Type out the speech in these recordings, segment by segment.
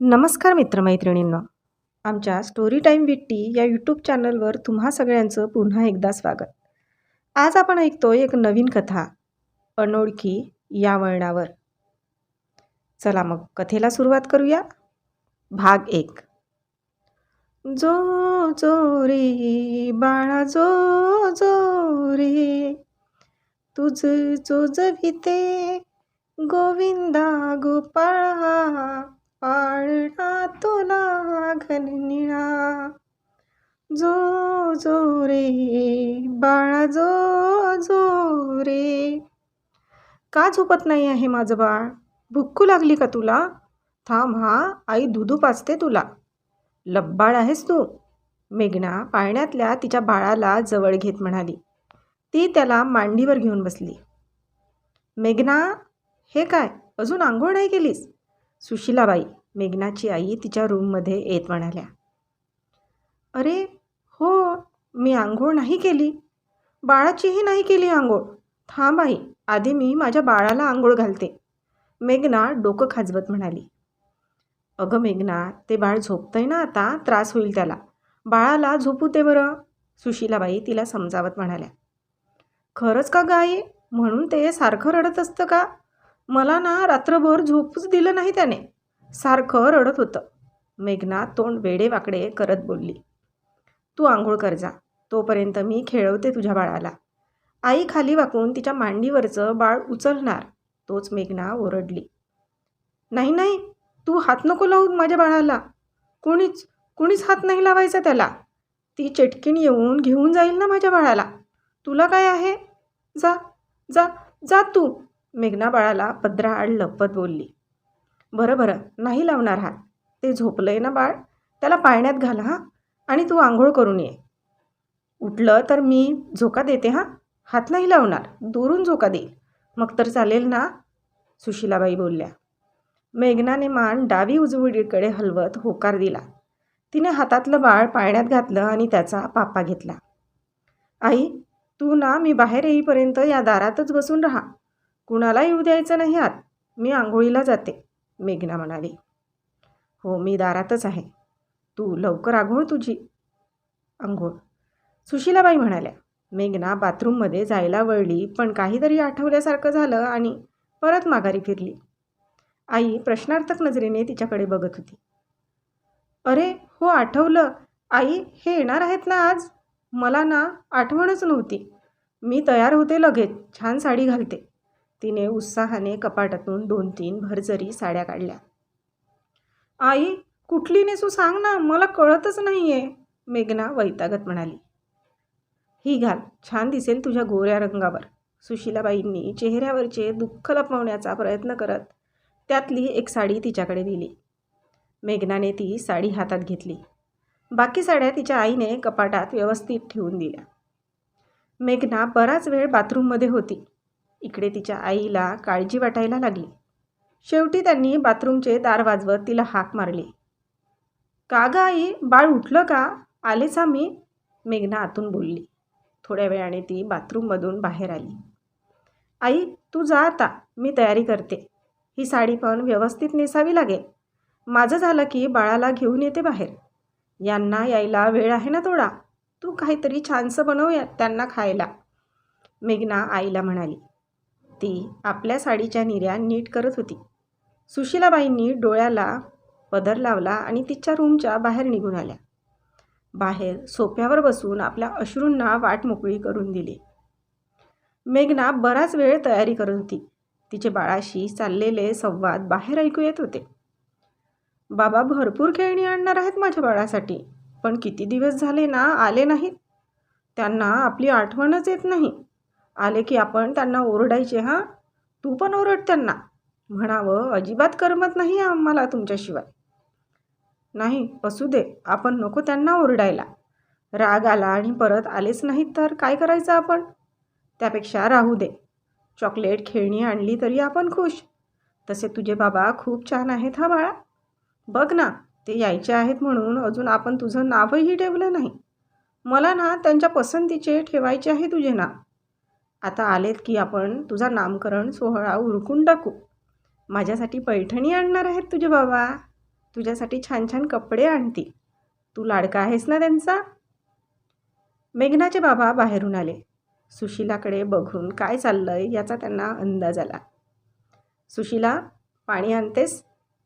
नमस्कार मित्रमैत्रिणींनो. आमच्या story time विट्टी या यूट्यूब चॅनलवर तुम्हा सगळ्यांचं पुन्हा एकदा स्वागत. आज आपण ऐकतोय एक नवीन कथा अनोळखी या वळणावर चला मग कथेला सुरुवात करूया. भाग एक. जो जो रे बाळा जो जो रे. तुझ जो जविते गोविंदा गोपाळा. पाळणा तुला घननिळा जो जो रे बाळा जो जो रे. का झोपत नाही आहे माझं बाळ? भुक्कू लागली का तुला? थांब हा आई दुधू पाचते तुला. लब्बाळ आहेस तू. मेघना पाळण्यातल्या तिच्या बाळाला जवळ घेत म्हणाली. ती त्याला मांडीवर घेऊन बसली. मेघना हे काय? अजून आंघोळ नाही केलीस? सुशिलाबाई मेघनाची आई तिच्या रूममध्ये येत म्हणाल्या. अरे हो मी आंघोळ नाही केली. बाळाचीही नाही केली आंघोळ. थांब आई आधी मी माझ्या बाळाला आंघोळ घालते. मेघना डोकं खाजवत म्हणाली. अगं मेघना ते बाळ झोपतंय ना आता त्रास होईल त्याला. बाळाला झोपू ते बरं सुशिलाबाई तिला समजावत म्हणाल्या. खरंच का गाई म्हणून ते सारखं रडत असतं का? मला ना रात्रभर झोपूच दिलं नाही त्याने. सारखं रडत होतं. मेघना तोंड वेडेवाकडे करत बोलली. तू आंघोळ कर जा. तोपर्यंत मी खेळवते तुझ्या बाळाला. आई खाली वाकून तिच्या मांडीवरचं बाळ उचलणार तोच मेघना ओरडली. नाही नाही तू हात नको लावू माझ्या बाळाला. कोणीच कोणीच हात नाही लावायचा त्याला. ती चटकीण येऊन घेऊन जाईल ना माझ्या बाळाला. तुला काय आहे? जा जा जा तू. मेघना बाळाला पदराआड लपत बोलली. बरं बरं नाही लावणार हात. ते झोपलंय ना बाळ? त्याला पाळण्यात घाल हां? आणि तू आंघोळ करून ये. उठलं तर मी झोका देते हां? हात नाही लावणार. दुरून झोका देईल. मग तर चालेल ना? सुशिलाबाई बोलल्या. मेघनाने मान डावी उजवीकडे हलवत होकार दिला. तिने हातातलं बाळ पाळण्यात घातलं आणि त्याचा पापा घेतला. आई तू ना मी बाहेर येईपर्यंत या दारातच बसून राहा. कुणाला येऊ द्यायचं नाही आत. मी आंघोळीला जाते मेघना म्हणाली. हो मी दारातच आहे. तू लवकर आंघोळ तुझी. आंघोळ. सुशीलाबाई म्हणाल्या मेघना बाथरूममध्ये जायला वळली पण काहीतरी आठवल्यासारखं झालं आणि परत माघारी फिरली. आई प्रश्नार्थक नजरेने तिच्याकडे बघत होती. अरे हो आठवलं. आई हे येणार आहेत ना आज? मला ना आठवणच नव्हती. मी तयार होते लगेच. छान साडी घालते. तिने उत्साहाने कपाटातून दोन तीन भरजरी साड्या काढल्या. आई कुठली नेसू सांग ना मला कळतच नाही आहे मेघना वैतागत म्हणाली. ही घाल छान दिसेल तुझ्या गोऱ्या रंगावर सुशीलाबाईंनी चेहऱ्यावरचे दुःख लपवण्याचा प्रयत्न करत त्यातली एक साडी तिच्याकडे दिली. मेघनाने ती साडी हातात घेतली. बाकी साड्या तिच्या आईने कपाटात व्यवस्थित ठेवून दिल्या. मेघना बराच वेळ बाथरूममध्ये होती. इकडे तिच्या आईला काळजी वाटायला लागली. शेवटी त्यांनी बाथरूमचे दार वाजवत तिला हाक मारली. का ग आई बाळ उठलं का? आलेच मी? मेघना आतून बोलली. थोड्या वेळाने ती बाथरूममधून बाहेर आली. आई तू जा आता मी तयारी करते. ही साडी पण व्यवस्थित नेसावी लागेल. माझं झालं की बाळाला घेऊन येते बाहेर. यांना यायला वेळ आहे ना थोडा? तू काहीतरी छानसं बनवूया त्यांना खायला. मेघना आईला म्हणाली. ती आपल्या साडीच्या निर्या नीट करत होती. सुशीलाबाईंनी डोळ्याला पदर लावला आणि तिच्या रूमच्या बाहेर निघून आल्या. बाहेर सोफ्यावर बसून आपल्या अश्रूंना वाट मोकळी करून दिली. मेघना बराच वेळ तयारी करत होती. तिचे बाळाशी चाललेले संवाद बाहेर ऐकू येत होते. बाबा भरपूर खेळणी आणणार आहेत माझ्या बाळासाठी पण किती दिवस झाले ना आले नाहीत? त्यांना आपली आठवणच येत नाही. आले की आपण त्यांना ओरडायचे हां तू पण ओरड त्यांना. म्हणावं अजिबात करमत नाही आम्हाला तुमच्याशिवाय. नाही असू दे आपण नको त्यांना ओरडायला. राग आला आणि परत आलेच नाहीत तर काय करायचं आपण? त्यापेक्षा राहू दे. चॉकलेट खेळणी आणली तरी आपण खुश. तसे तुझे बाबा खूप छान आहेत हा बाळा. बघ ना ते यायचे आहेत म्हणून अजून आपण तुझं नावही ठेवलं नाही. मला ना त्यांच्या पसंतीचे ठेवायचे आहे तुझे नाव. आता आलेत की आपण तुझा नामकरण सोहळा उरकून टाकू. माझ्यासाठी पैठणी आणणार आहेत तुझे बाबा. तुझ्यासाठी छान छान कपडे आणतील तू लाडका आहेस ना त्यांचा? मेघनाचे बाबा बाहेरून आले. सुशीलाकडे बघून काय चाललं आहे याचा त्यांना अंदाज आला. सुशीला पाणी आणतेस?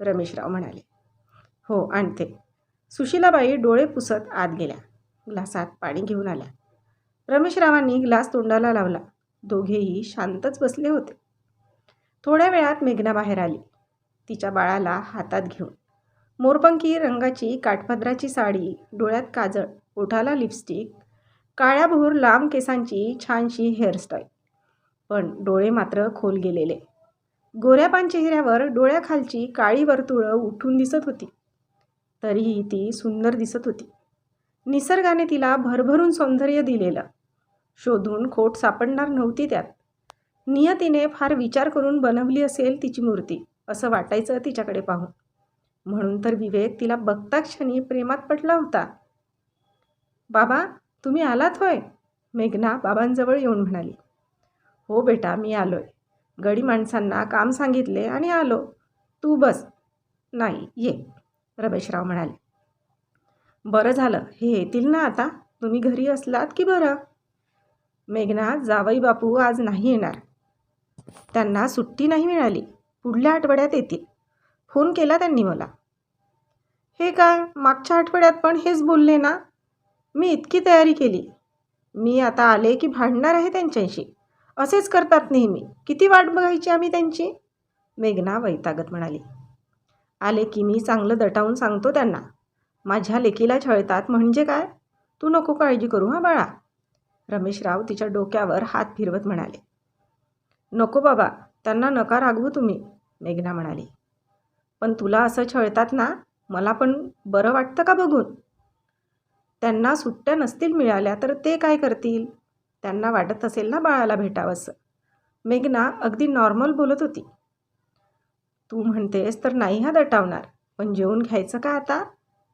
रमेशराव म्हणाले. हो आणते. सुशीलाबाई डोळे पुसत आत गेल्या. ग्लासात पाणी घेऊन आल्या. रमेशरावांनी ग्लास तोंडाला लावला. दोघेही शांतच बसले होते. थोड्या वेळात मेघना बाहेर आली. तिच्या बाळाला हातात घेऊन. मोरपंखी रंगाची काठपदराची साडी डोळ्यात काजळ ओठाला लिपस्टिक काळ्याभोर लांब केसांची छानशी हेअरस्टाईल पण डोळे मात्र खोल गेलेले. गोऱ्यापान चेहऱ्यावर डोळ्याखालची काळी वर्तुळं उठून दिसत होती. तरीही ती सुंदर दिसत होती. निसर्गाने तिला भरभरून सौंदर्य दिलेलं. शोधून खोट सापडणार नव्हती त्यात. नियतीने फार विचार करून बनवली असेल तिची मूर्ती असं वाटायचं तिच्याकडे पाहून. म्हणून तर विवेक तिला बघता क्षणी प्रेमात पडला होता. बाबा तुम्ही आलात होय? मेघना बाबांजवळ येऊन म्हणाली. हो बेटा मी आलोय. गडी माणसांना काम सांगितले आणि आलो. तू बस. नाही ये रमेशराव म्हणाले. बरं झालं. हे येतील ना आता? तुम्ही घरी असलात की बरं? मेघना जावई बापू आज नाही येणार. त्यांना सुट्टी नाही मिळाली. पुढल्या आठवड्यात येतील. फोन केला त्यांनी मला. हे काय मागच्या आठवड्यात पण हेच बोलले ना? मी इतकी तयारी केली. मी आता आले की भांडणार आहे त्यांच्याशी. असेच करतात नेहमी. किती वाट बघायची आम्ही त्यांची? मेघना वैतागत म्हणाली. आले की मी चांगलं दटावून सांगतो त्यांना. माझ्या लेकीला छळतात म्हणजे काय? तू नको काळजी करू हा बाळा. रमेशराव तिच्या डोक्यावर हात फिरवत म्हणाले. नको बाबा त्यांना नका रागवू तुम्ही मेघना म्हणाली. पण तुला असं छळतात ना मला पण बरं वाटतं का बघून? त्यांना सुट्ट्या नसतील मिळाल्या तर ते काय करतील? त्यांना वाटत असेल ना बाळाला भेटावंसं. मेघना अगदी नॉर्मल बोलत होती. तू म्हणतेस तर नाही हा दटावणार पण जेवून घ्यायचं का आता?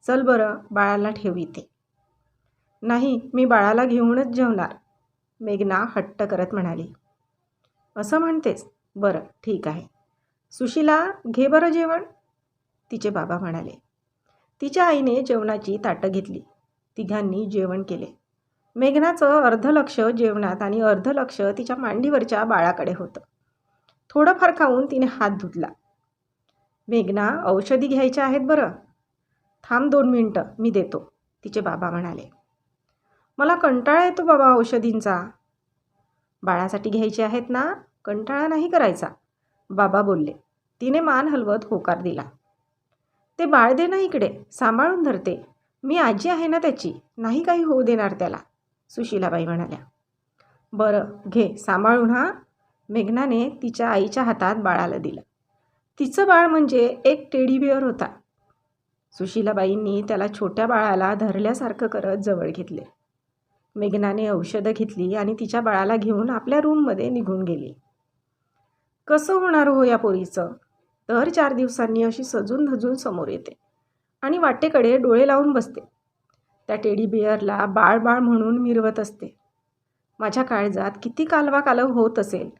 चल बरं बाळाला ठेव इथे नाही मी बाळाला घेऊनच जेवणार मेघना हट्ट करत म्हणाली. असं म्हणतेस? बरं ठीक आहे. सुशीला घे बरं जेवण. तिचे बाबा म्हणाले. तिच्या आईने जेवणाची ताटं घेतली. तिघांनी जेवण केले. मेघनाचं अर्ध लक्ष जेवणात आणि अर्ध लक्ष तिच्या मांडीवरच्या बाळाकडे होतं. थोडंफार खाऊन तिने हात धुतला. मेघना औषधी घ्यायच्या आहेत बरं? थांब दोन मिनटं मी देतो तिचे बाबा म्हणाले. मला कंटाळा येतो बाबा औषधींचा. बाळासाठी घ्यायचे आहेत ना? कंटाळा नाही करायचा. बाबा बोलले. तिने मान हलवत होकार दिला. ते बाळ दे ना इकडे सांभाळून धरते. मी आजी आहे ना त्याची नाही काही होऊ देणार त्याला सुशीलाबाई म्हणाल्या. बरं घे सांभाळून हा. मेघनाने तिच्या आईच्या हातात बाळाला दिलं. तिचं बाळ म्हणजे एक टेडी बिअर होता. सुशीलाबाईंनी त्याला छोट्या बाळाला धरल्यासारखं करत जवळ घेतले. मेघनाने औषधं घेतली आणि तिच्या बाळाला घेऊन आपल्या रूममध्ये निघून गेली. कसं होणार हो या पोरीचं? दर चार दिवसांनी अशी सजून धजून समोर येते आणि वाटेकडे डोळे लावून बसते. त्या टेडी बिअरला बाळ बाळ म्हणून मिरवत असते. माझ्या काळजात किती कालवा कालव होत असेल.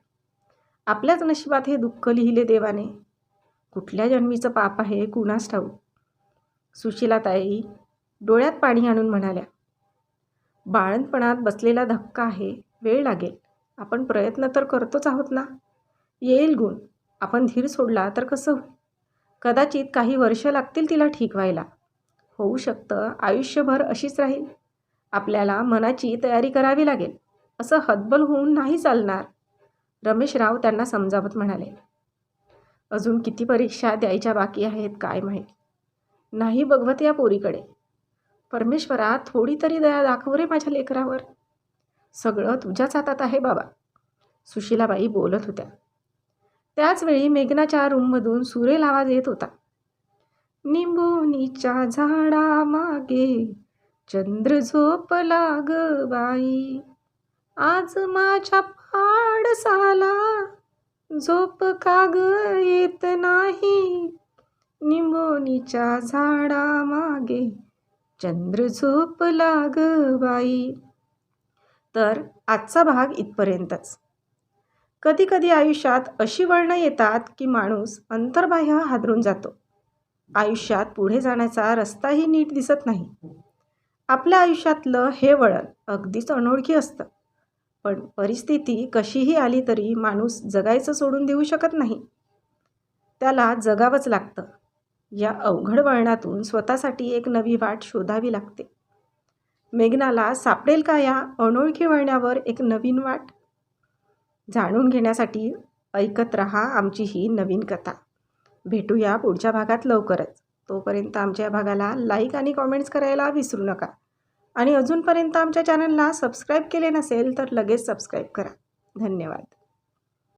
आपल्याच नशिबात हे दुःख लिहिले देवाने. कुठल्या जन्मीचं पाप आहे कुणास ठाऊक? सुशिलाताई डोळ्यात पाणी आणून म्हणाल्या बाळणपणात बसलेला धक्का आहे वेळ लागेल. आपण प्रयत्न तर करतोच आहोत ना? येईल गुण. आपण धीर सोडला तर कसं होईल? कदाचित काही वर्ष लागतील तिला ठीक व्हायला. होऊ शकतं आयुष्यभर अशीच राहील. आपल्याला मनाची तयारी करावी लागेल. असं हतबल होऊन नाही चालणार. रमेशराव त्यांना समजावत म्हणाले अजून किती परीक्षा द्यायच्या बाकी आहेत काय माहीत? नाही बघवत या पोरीकडे. परमेश्वरा थोडी तरी दया दाखव रे माझ्या लेकरावर. सगळं तुझ्याच हातात आहे बाबा सुशीलाबाई बोलत होत्या. त्याचवेळी मेघनाच्या रूममधून सुरेल आवाज येत होता. निंबोनीच्या झाडा मागे चंद्र झोपला ग बाई. आज माझ्या पाडसाला झोप का ग येत नाही? निंबोनीच्या झाडामागे चंद्र झोपला ग बाई. तर आजचा भाग इथपर्यंतच. कधी कधी आयुष्यात अशी वळणं येतात की माणूस अंतर्बाह्य हादरून जातो. आयुष्यात पुढे जाण्याचा रस्ताही नीट दिसत नाही. आपल्या आयुष्यातलं हे वळण अगदीच अनोळखी असतं. पण परिस्थिती कशीही आली तरी माणूस जगायचं सोडून देऊ शकत नाही. त्याला जगावंच लागतं. या अवघड वळणातून स्वतःसाठी एक नवी वाट शोधावी लागते. मेघनाला सापडेल का या अनोळखी वळणावर एक नवीन वाट? जाणून घेण्यासाठी ऐकत रहा आमची ही नवीन कथा. भेटूया पुढच्या भागात लवकरच. तोपर्यंत आमच्या या भागाला लाईक आणि कॉमेंट्स करायला विसरू नका. आणि अजूनपर्यंत आमच्या चॅनलला सबस्क्राईब केले नसेल तर लगेच सबस्क्राईब करा. धन्यवाद.